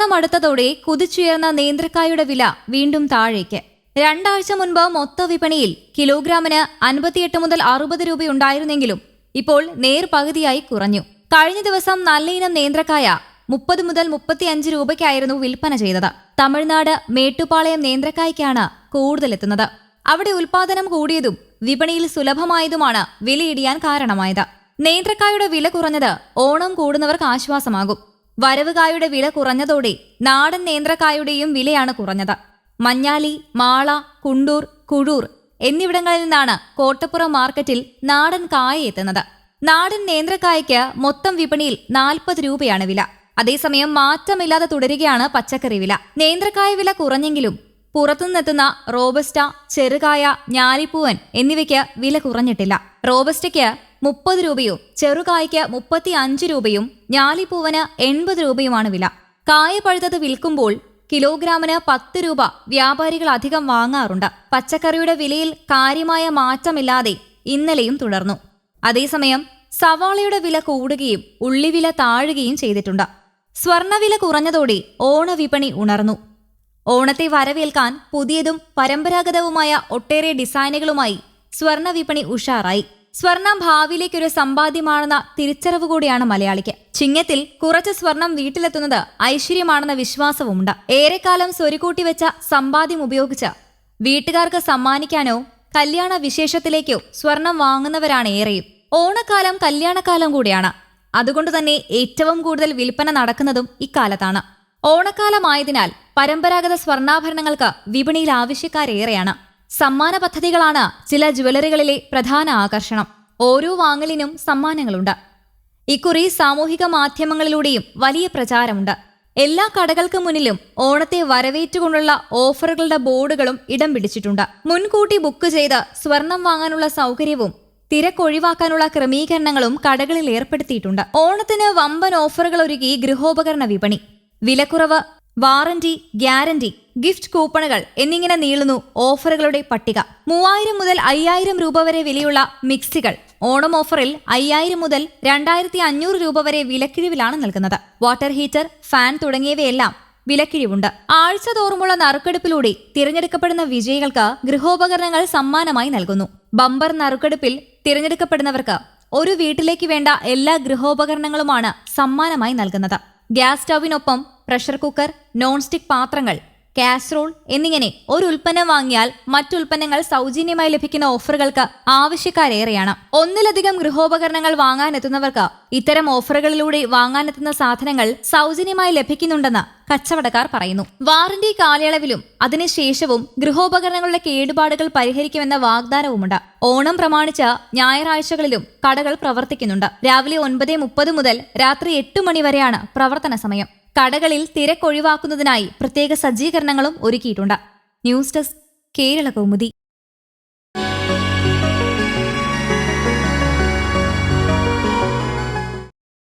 ഓണം അടുത്തതോടെ കുതിച്ചുയർന്ന നേന്ത്രക്കായുടെ വില വീണ്ടും താഴേക്ക്. രണ്ടാഴ്ച മുൻപ് മൊത്ത വിപണിയിൽ കിലോഗ്രാമിന് അൻപത്തിയെട്ട് മുതൽ അറുപത് രൂപയുണ്ടായിരുന്നെങ്കിലും ഇപ്പോൾ നേർ പകുതിയായി കുറഞ്ഞു. കഴിഞ്ഞ ദിവസം നല്ലയിനം നേന്ത്രക്കായ മുപ്പത് മുതൽ മുപ്പത്തിയഞ്ച് രൂപയ്ക്കായിരുന്നു വിൽപ്പന ചെയ്തത്. തമിഴ്നാട് മേട്ടുപാളയം നേന്ത്രക്കായ്ക്കാണ് കൂടുതലെത്തുന്നത്. അവിടെ ഉൽപാദനം കൂടിയതും വിപണിയിൽ സുലഭമായതുമാണ് വിലയിടിയാൻ കാരണമായത്. നേന്ത്രക്കായുടെ വില കുറഞ്ഞത് ഓണം കൂടുന്നവർക്ക് ആശ്വാസമാകും. വരവുകായുടെ വില കുറഞ്ഞതോടെ നാടൻ നേന്ത്രക്കായുടെയും വിലയാണ് കുറഞ്ഞത്. മഞ്ഞാലി മാള കുണ്ടൂർ കുഴൂർ എന്നിവിടങ്ങളിൽ നിന്നാണ് കോട്ടപ്പുറം മാർക്കറ്റിൽ നാടൻ കായ എത്തുന്നത്. നാടൻ നേന്ത്രക്കായയ്ക്ക് മൊത്തം വിപണിയിൽ നാൽപ്പത് രൂപയാണ് വില. അതേസമയം മാറ്റമില്ലാതെ തുടരുകയാണ് പച്ചക്കറി വില. നേന്ത്രക്കായ വില കുറഞ്ഞെങ്കിലും പുറത്തുനിന്നെത്തുന്ന റോബസ്റ്റ ചെറുകായ ഞാലിപ്പൂവൻ എന്നിവയ്ക്ക് വില കുറഞ്ഞിട്ടില്ല. റോബസ്റ്റയ്ക്ക് മുപ്പത് രൂപയും ചെറുകായ്ക്ക് മുപ്പത്തി അഞ്ച് രൂപയും ഞാലിപ്പൂവന് എൺപത് രൂപയുമാണ് വില. കായ പഴുത്തത് വിൽക്കുമ്പോൾ കിലോഗ്രാമിന് പത്ത് രൂപ വ്യാപാരികൾ അധികം വാങ്ങാറുണ്ട്. പച്ചക്കറിയുടെ വിലയിൽ കാര്യമായ മാറ്റമില്ലാതെ ഇന്നലെയും തുടർന്നു. അതേസമയം സവാളയുടെ വില കൂടുകയും ഉള്ളിവില താഴുകയും ചെയ്തിട്ടുണ്ട്. സ്വർണവില കുറഞ്ഞതോടെ ഓണവിപണി ഉണർന്നു. ഓണത്തെ വരവേൽക്കാൻ പുതിയതും പരമ്പരാഗതവുമായ ഒട്ടേറെ ഡിസൈനുകളുമായി സ്വർണ വിപണി ഉഷാറായി. സ്വർണം ഭാവിയിലേക്കൊരു സമ്പാദ്യമാണെന്ന തിരിച്ചറിവ് കൂടിയാണ് മലയാളിക്ക്. ചിങ്ങത്തിൽ കുറച്ച് സ്വർണം വീട്ടിലെത്തുന്നത് ഐശ്വര്യമാണെന്ന വിശ്വാസവുമുണ്ട്. ഏറെക്കാലം സ്വരുക്കൂട്ടി വെച്ച സമ്പാദ്യം ഉപയോഗിച്ച് വീട്ടുകാർക്ക് സമ്മാനിക്കാനോ കല്യാണ വിശേഷത്തിലേക്കോ സ്വർണം വാങ്ങുന്നവരാണ് ഏറെയും. ഓണക്കാലം കല്യാണക്കാലം കൂടിയാണ്. അതുകൊണ്ട് തന്നെ ഏറ്റവും കൂടുതൽ വിൽപ്പന നടക്കുന്നതും ഇക്കാലത്താണ്. ഓണക്കാലമായതിനാൽ പരമ്പരാഗത സ്വർണാഭരണങ്ങൾക്ക് വിപണിയിൽ ആവശ്യക്കാരേറെയാണ്. സമ്മാന പദ്ധതികളാണ് ചില ജ്വല്ലറികളിലെ പ്രധാന ആകർഷണം. ഓരോ വാങ്ങലിനും സമ്മാനങ്ങളുണ്ട്. ഇക്കുറി സാമൂഹിക മാധ്യമങ്ങളിലൂടെയും വലിയ പ്രചാരമുണ്ട്. എല്ലാ കടകൾക്ക് മുന്നിലും ഓണത്തെ വരവേറ്റുകൊണ്ടുള്ള ഓഫറുകളുടെ ബോർഡുകളും ഇടം പിടിച്ചിട്ടുണ്ട്. മുൻകൂട്ടി ബുക്ക് ചെയ്ത് സ്വർണം വാങ്ങാനുള്ള സൗകര്യവും തിരക്കൊഴിവാക്കാനുള്ള ക്രമീകരണങ്ങളും കടകളിൽ ഏർപ്പെടുത്തിയിട്ടുണ്ട്. ഓണത്തിന് വമ്പൻ ഓഫറുകൾ ഒരുക്കി ഗൃഹോപകരണ വിപണി. വിലക്കുറവ് വാറന്റി ഗ്യാരണ്ടി ഗിഫ്റ്റ് കൂപ്പണുകൾ എന്നിങ്ങനെ നീളുന്നു ഓഫറുകളുടെ പട്ടിക. മൂവായിരം മുതൽ അയ്യായിരം രൂപ വരെ വിലയുള്ള മിക്സികൾ. ഓണം ഓഫറിൽ അയ്യായിരം മുതൽ രണ്ടായിരത്തി അഞ്ഞൂറ് രൂപ വരെ വിലക്കിഴിവിലാണ് നൽകുന്നത്. വാട്ടർ ഹീറ്റർ ഫാൻ തുടങ്ങിയവയെല്ലാം വിലക്കിഴിവുണ്ട്. ആഴ്ച തോറുമുള്ള നറുക്കെടുപ്പിലൂടെ തിരഞ്ഞെടുക്കപ്പെടുന്ന വിജയികൾക്ക് ഗൃഹോപകരണങ്ങൾ സമ്മാനമായി നൽകുന്നു. ബമ്പർ നറുക്കെടുപ്പിൽ തിരഞ്ഞെടുക്കപ്പെടുന്നവർക്ക് ഒരു വീട്ടിലേക്ക് വേണ്ട എല്ലാ ഗൃഹോപകരണങ്ങളുമാണ് സമ്മാനമായി നൽകുന്നത്. ഗ്യാസ് സ്റ്റൗവിനൊപ്പം പ്രഷർ കുക്കർ നോൺ സ്റ്റിക് പാത്രങ്ങൾ കാസറോൾ എന്നിങ്ങനെ ഒരു ഉൽപ്പന്നം വാങ്ങിയാൽ മറ്റുൽപ്പന്നങ്ങൾ സൗജന്യമായി ലഭിക്കുന്ന ഓഫറുകൾക്ക് ആവശ്യക്കാരേറെയാണ്. ഒന്നിലധികം ഗൃഹോപകരണങ്ങൾ വാങ്ങാനെത്തുന്നവർക്ക് ഇത്തരം ഓഫറുകളിലൂടെ വാങ്ങാനെത്തുന്ന സാധനങ്ങൾ സൗജന്യമായി ലഭിക്കുന്നുണ്ടെന്ന് കച്ചവടക്കാർ പറയുന്നു. വാറന്റി കാലയളവിലും അതിനുശേഷവും ഗൃഹോപകരണങ്ങളുടെ കേടുപാടുകൾ പരിഹരിക്കുമെന്ന വാഗ്ദാനവുമുണ്ട്. ഓണം പ്രമാണിച്ച ഞായറാഴ്ചകളിലും കടകൾ പ്രവർത്തിക്കുന്നുണ്ട്. രാവിലെ ഒൻപത് മുപ്പത് മുതൽ രാത്രി എട്ട് മണി വരെയാണ് പ്രവർത്തന സമയം. കടകളിൽ തിരക്കൊഴിവാക്കുന്നതിനായി പ്രത്യേക സജ്ജീകരണങ്ങളും ഒരുക്കിയിട്ടുണ്ട്. News desk Kerala Kaumudi